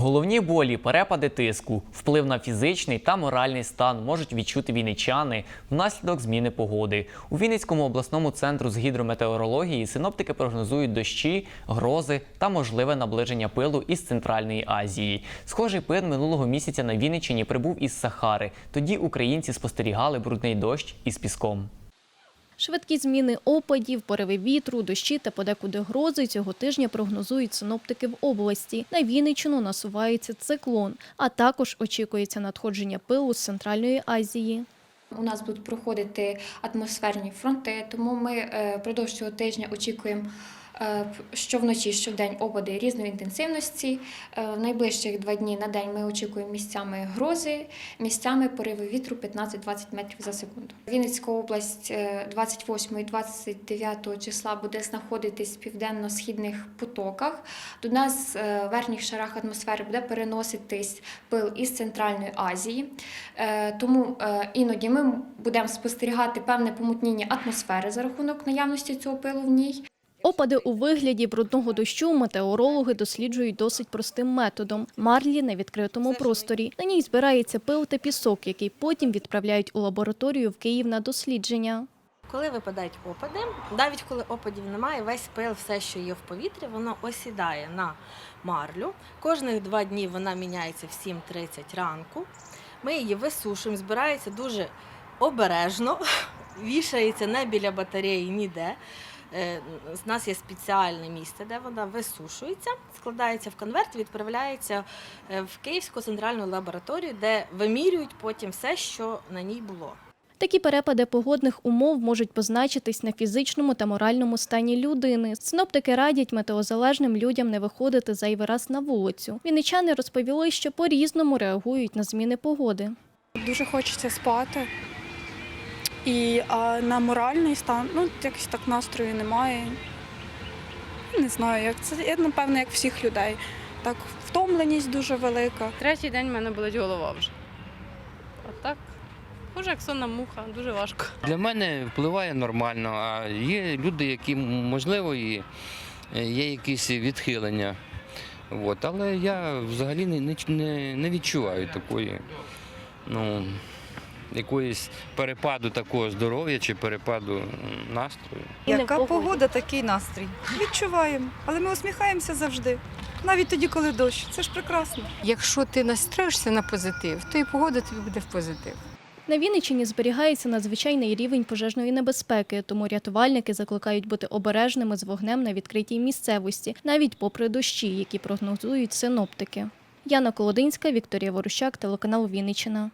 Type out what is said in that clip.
Головні болі, перепади тиску, вплив на фізичний та моральний стан можуть відчути вінничани внаслідок зміни погоди. У Вінницькому обласному центру з гідрометеорології синоптики прогнозують дощі, грози та можливе наближення пилу із Центральної Азії. Схожий пил минулого місяця на Вінниччині прибув із Сахари. Тоді українці спостерігали брудний дощ із піском. Швидкі зміни опадів, пориви вітру, дощі та подекуди грози цього тижня прогнозують синоптики в області. На Вінниччину насувається циклон, а також очікується надходження пилу з Центральної Азії. У нас будуть проходити атмосферні фронти, тому ми е, впродовж цього тижня очікуємо що вночі, що вдень опади різної інтенсивності. Е, В найближчих два дні на день ми очікуємо місцями грози, місцями пориви вітру 15-20 метрів за секунду. Вінницька область е, 28 і 29 числа буде знаходитись в південно-східних потоках. До нас е, в верхніх шарах атмосфери буде переноситись пил із Центральної Азії. Е, Тому е, іноді ми будемо спостерігати певне помутніння атмосфери за рахунок наявності цього пилу в ній. Опади у вигляді брудного дощу метеорологи досліджують досить простим методом – марлі на відкритому просторі. На ній збирається пил та пісок, який потім відправляють у лабораторію в Київ на дослідження. Коли випадають опади, навіть коли опадів немає, весь пил, все, що є в повітрі, воно осідає на марлю. Кожних два дні вона міняється в 7.30 ранку. Ми її висушуємо, збирається дуже обережно, вішається не біля батареї ніде. Е, У нас є спеціальне місце, де вона висушується, складається в конверт, відправляється е, в Київську центральну лабораторію, де вимірюють потім все, що на ній було. Такі перепади погодних умов можуть позначитись на фізичному та моральному стані людини. Синоптики радять метеозалежним людям не виходити зайвий раз на вулицю. Вінничани розповіли, що по-різному реагують на зміни погоди. Дуже хочеться спати. І а на моральний стан, ну, якось так настрою немає. Не знаю, як це, я, напевно, як всіх людей. Так, втомленість дуже велика. Третій день в мене болить голова вже. А так, може, як сонна муха, дуже важко. Для мене впливає нормально, а є люди, які, можливо, і е, є якісь відхилення. От. Але я взагалі не, не, не, не відчуваю такої, ну, якоїсь перепаду такого здоров'я чи перепаду настрою. Яка погода. такий настрій. Відчуваємо, але ми усміхаємося завжди. Навіть тоді, коли дощ. Це ж прекрасно. Якщо ти настроїшся на позитив, то і погода тобі буде в позитив. На Вінниччині зберігається надзвичайний рівень пожежної небезпеки, тому рятувальники закликають бути обережними з вогнем на відкритій місцевості, навіть попри дощі, які прогнозують синоптики. Яна Колодинська, Вікторія Ворущак, телеканал Вінниччина.